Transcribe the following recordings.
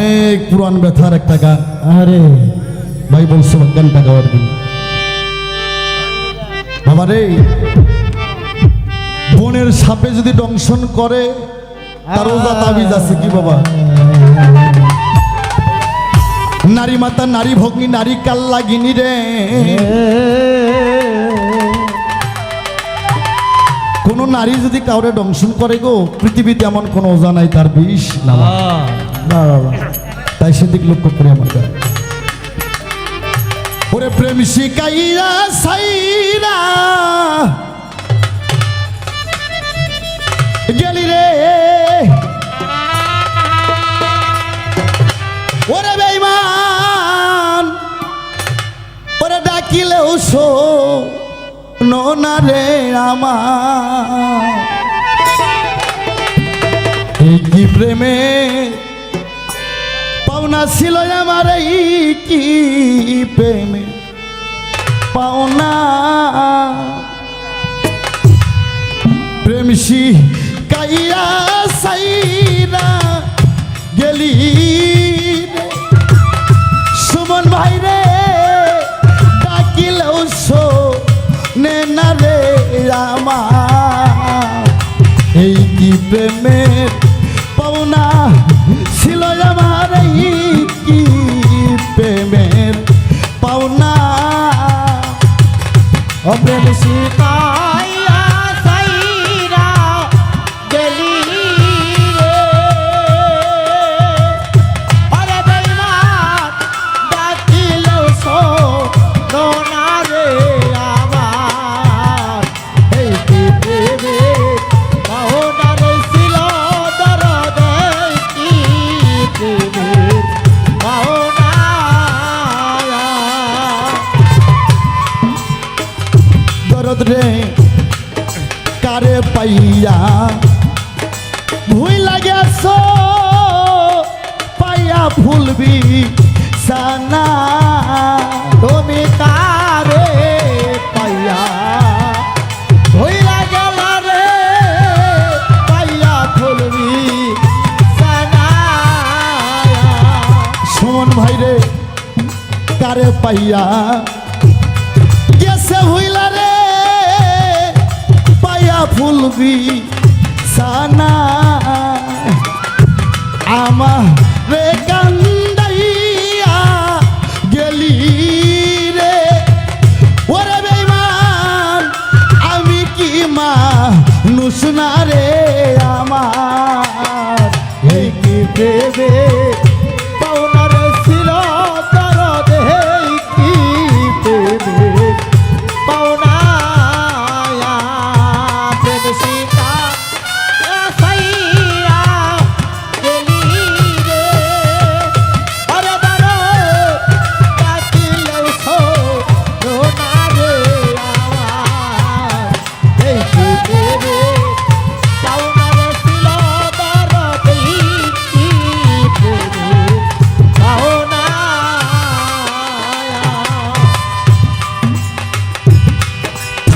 অনেক পুরান ব্যথার একটা গান। আরে ভাই বলছো গানটা গাওয়ার জন্য। বাবা রে, বনের সাপে যদি দংশন করে, তার ওজা তাবিজ আছে কি বাবা? নারী মাতা, নারী ভগ্নী, নারী কাল্লাগিনী রে। কোন নারী যদি কাউরে দংশন করে গো, পৃথিবীতে এমন কোন ওজা নাই, তার বিষ না না বাবা তাই সেদিক লক্ষ্য করে গান। ওরে প্রেম শিকাইরা সাইরা গেলি রে। ওরে বেইমান ওরে ডাকিলেও শো না রে আমার। কি প্রেমে পাওনা ছিল আমার এই কি প্রেমে? পাওনা। প্রেমসি কাইয়া সাইরা গেলি সুমন ভাই রে, ডাকিলেও নে না রে আমার এই কি প্রেমের প্রেম শিকাইয়া রে, কারে পাইয়া? ভুই লাগেছ পাইয়া ফুলবি সানা। তুমি কারে পাইয়া? ভাই কারে পাইয়া? গেছে হইলা রে পাইয়া ফুলবি সানা। আমা রে কান্দাইয়া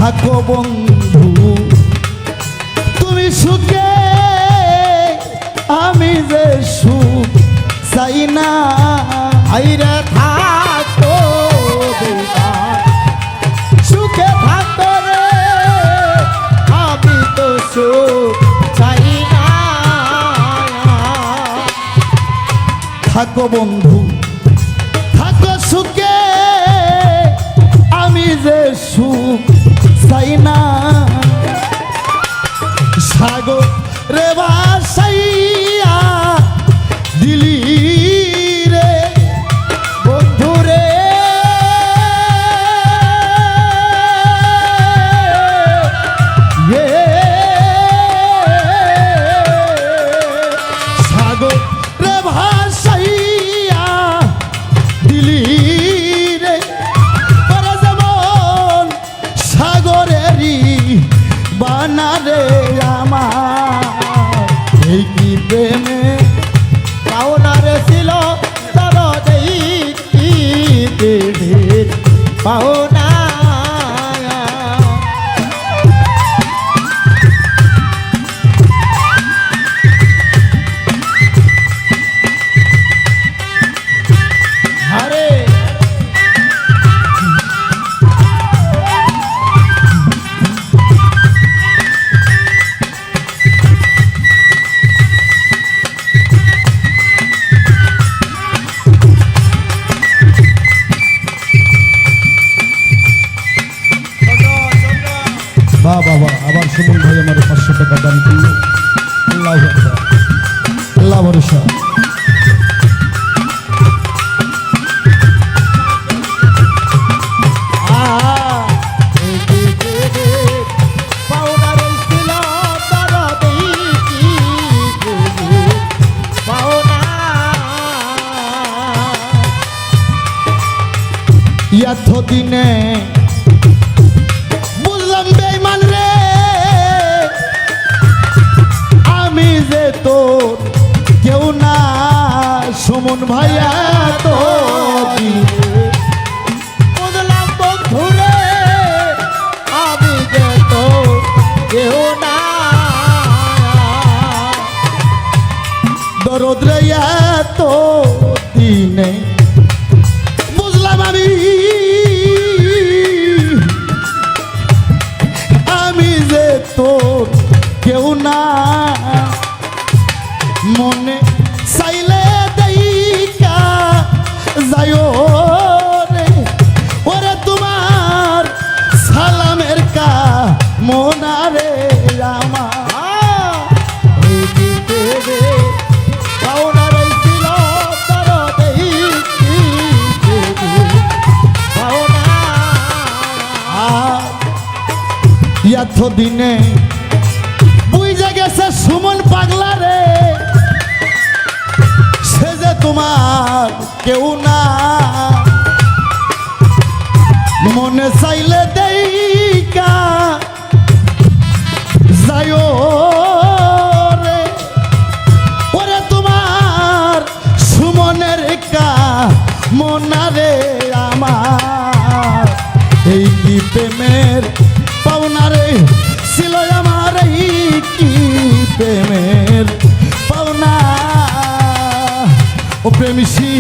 থাকো বন্ধু। তুমি সুখে, আমি যে সুখ চাই না। আইরে থাকো সুখে থাকো রে, আমি তো থাকো বন্ধু। সুমন ভাই আমার পাঁচশো টাকা দান করল আল্লাহ। আল্লাহ ভরসা পাওনা ভাইয়া তো বুঝলাম বন্ধুরে, আমি যে তো কেউ না দরদ রে এত দিনে বুঝলাম আমি আমি মনে মোনারে আমার ওই দিতে রে পাওনা রইছিল দরদি কি পাওনা ইয়াথ দিনে বুঝে গেছে সুমন পাগলা রে। সে যে তোমার কেউ না। মনে চাইলে দেইকা ও প্রেমিসি